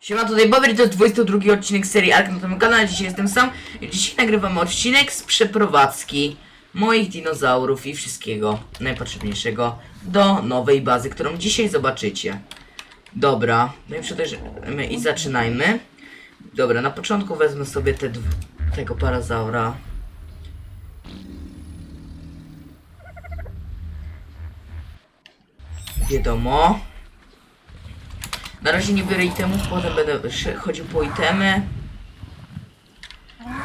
Siema, tutaj Bobry, to jest 22 odcinek serii Ark na tym kanale, dzisiaj jestem sam i dzisiaj nagrywamy odcinek z przeprowadzki moich dinozaurów i wszystkiego najpotrzebniejszego do nowej bazy, którą dzisiaj zobaczycie. Dobra, no i przejdźmy i zaczynajmy. Dobra, na początku wezmę sobie te tego parazaura. Wiadomo. Na razie nie biorę itemów, potem będę chodził po itemy.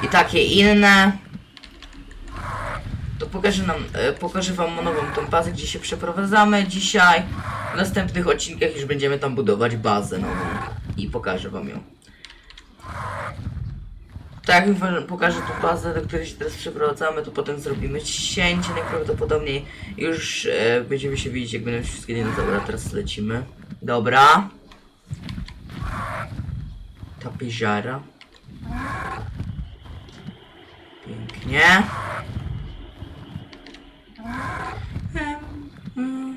I takie inne. To pokażę nam, e, pokażę wam nową tą bazę, gdzie się przeprowadzamy dzisiaj. W następnych odcinkach już będziemy tam budować bazę nową. I pokażę wam ją. Tak pokażę tą bazę, do której się teraz przeprowadzamy, to potem zrobimy cięcie najprawdopodobniej. Już e, będziemy się widzieć, jak będą wszystkie dinozaury. Teraz lecimy. Dobra. Tapiżara. Pięknie.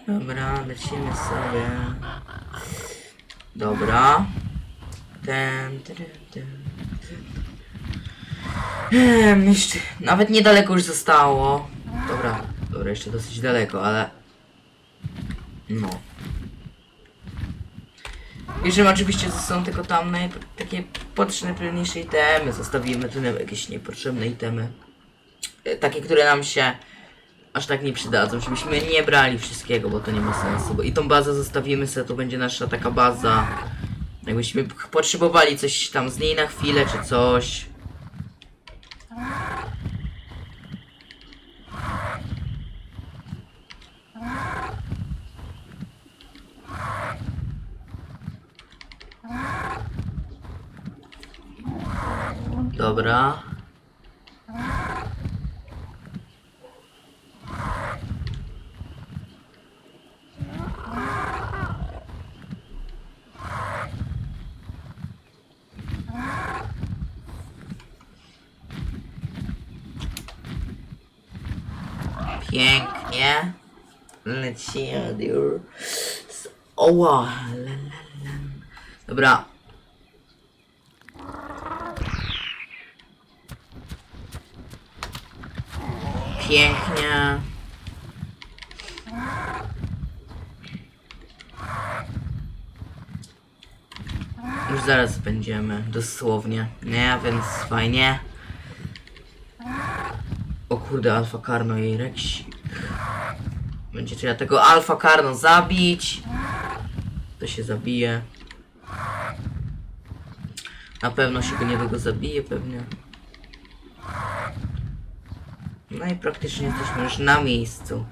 Dobra, lecimy sobie. Dobra. Ten, ten, ten. Ehm, jeszcze, nawet niedaleko już zostało. Dobra, dobra, jeszcze dosyć daleko, ale... No. Bierzemy oczywiście sobą tylko tam takie potrzebniejsze itemy. Zostawimy tu jakieś niepotrzebne itemy. E, Takie, które nam się aż tak nie przydadzą. Żebyśmy nie brali wszystkiego, bo to nie ma sensu. Bo I tą bazę zostawimy sobie, to będzie nasza taka baza. Jakbyśmy potrzebowali coś tam z niej na chwilę, czy coś. Dobra. Pięknie. Lecimy już. Oła. Dobra. Pięknie. Już zaraz będziemy, dosłownie. Nie, więc fajnie. O kurde, Alfa Karno i Rexik. Będzie trzeba tego Alfa Karno zabić. To się zabije. Na pewno się go niedługo zabije, pewnie. No i praktycznie jesteśmy już na miejscu.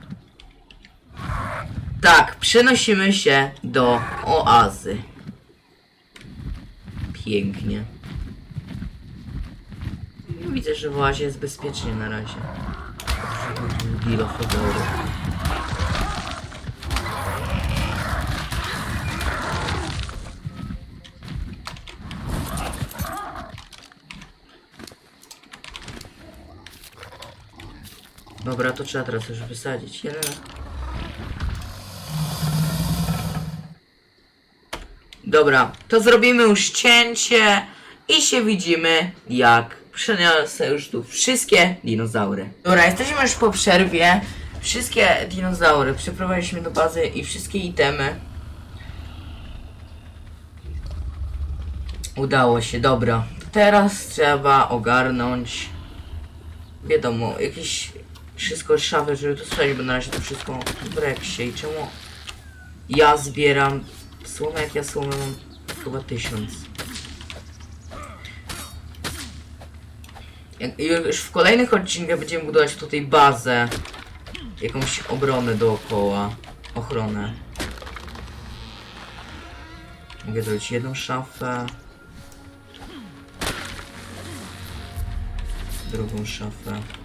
Tak, przenosimy się do oazy. Pięknie. Widzę, że w oazie jest bezpiecznie na razie. Dilophosaurus. Dobra, to trzeba teraz już wysadzić. Jeden. Dobra, to zrobimy już cięcie i się widzimy, jak przeniosę już tu wszystkie dinozaury. Dobra, jesteśmy już po przerwie. Wszystkie dinozaury przeprowadziliśmy do bazy i wszystkie itemy. Udało się, dobra. Teraz trzeba ogarnąć wiadomo, jakieś wszystko szafy, żeby to sprawdzić, bo na razie to wszystko w Brexie i czemu ja zbieram słomę, jak ja słomę mam chyba tysiąc. Już w kolejnych odcinkach będziemy budować tutaj bazę, jakąś obronę dookoła, ochronę. Mogę zrobić jedną szafę, drugą szafę.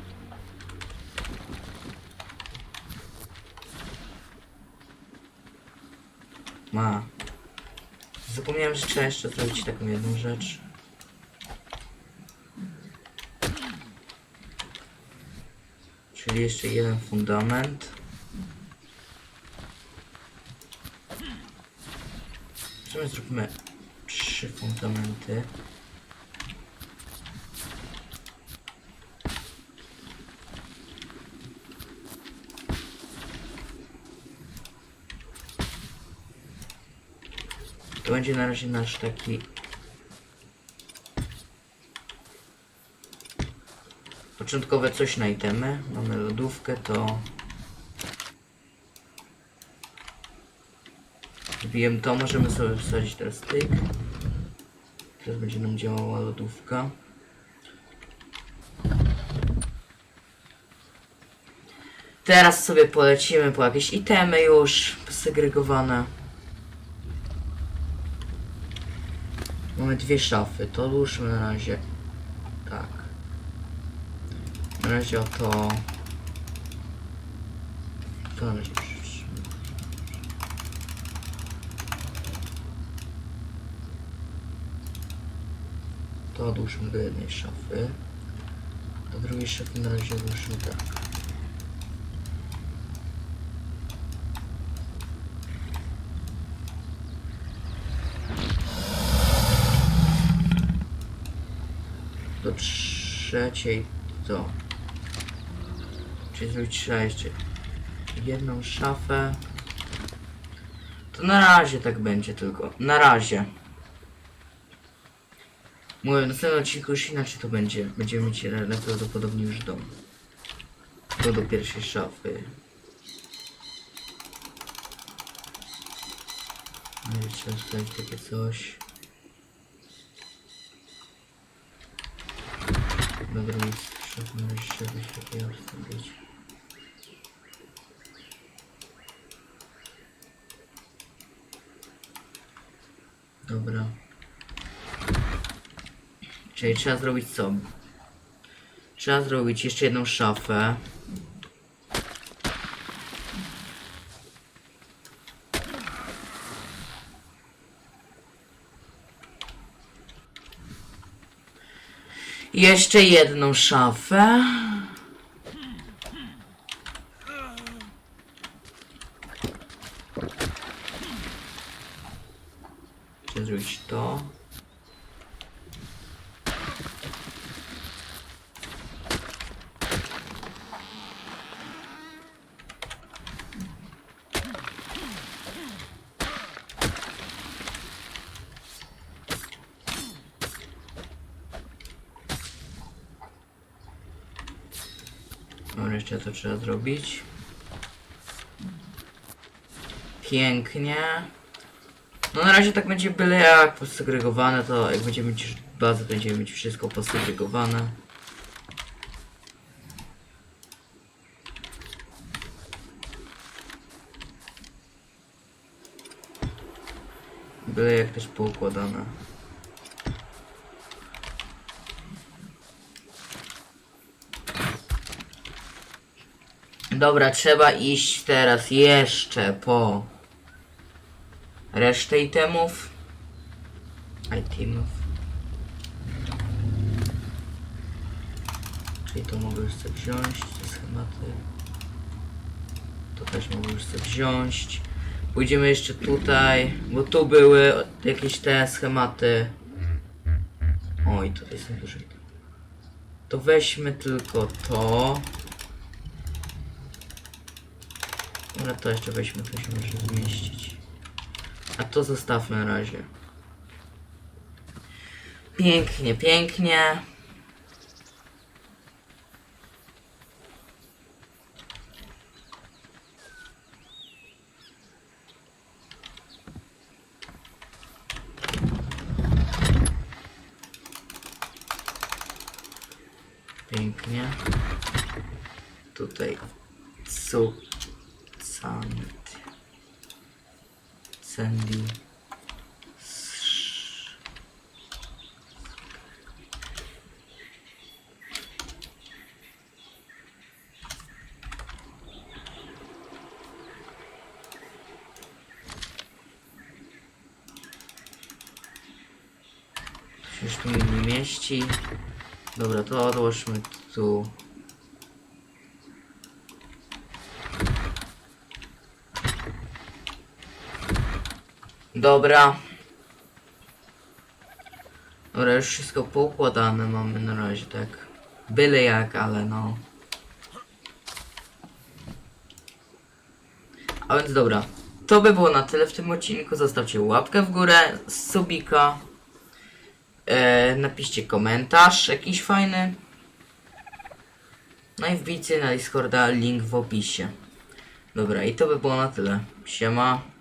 Ma. Zapomniałem, że trzeba jeszcze zrobić taką jedną rzecz. Czyli jeszcze jeden fundament. Co my zróbmy trzy fundamenty. To będzie na razie nasz taki początkowe coś na itemy. Mamy lodówkę, to Wbijem to, możemy sobie wsadzić teraz tyk. Teraz będzie nam działała lodówka. Teraz sobie polecimy po jakieś itemy już segregowane. Mamy dwie szafy, to odłóżmy na razie. Tak. Na razie o to. To na razie. To odłóżmy do jednej szafy. Do drugiej szafy na razie odłóżmy tak. Do trzeciej to. Czyli zrobić jeszcze jedną szafę. To na razie tak będzie tylko. Na razie. Mówię, w następnym odcinku już inaczej to będzie. Będziemy mieć najprawdopodobniej już dom. To do pierwszej szafy. No i trzeba wstawić takie coś. Coś takiego wstawić. Dobra. Czyli trzeba zrobić co? Trzeba zrobić jeszcze jedną szafę. Jeszcze jedną szafę. Trzeba zrobić to. Jeszcze to trzeba zrobić. Pięknie. No na razie tak będzie byle jak posegregowane, to jak będziemy mieć bazę, to będziemy mieć wszystko posegregowane. Byle jak też poukładane. Dobra, trzeba iść teraz jeszcze po resztę itemów. Itemów. Czyli to mogę już sobie wziąć, te schematy. To też mogę już sobie wziąć. Pójdziemy jeszcze tutaj, bo tu były jakieś te schematy. Oj, tutaj są duże. To weźmy tylko to. Ale to jeszcze weźmy, to się może zmieścić. A to zostawmy na razie. Pięknie, pięknie. Pięknie. Tutaj cuk Sandy. Już tu nie mieści. Dobra, to odłożmy tu. Dobra. Dobra, już wszystko poukładane mamy na razie, tak. Byle jak, ale no. A więc dobra. To by było na tyle w tym odcinku. Zostawcie łapkę w górę, subika. E, napiszcie komentarz jakiś fajny. No i wbijcie na Discorda link w opisie. Dobra, i to by było na tyle. Siema.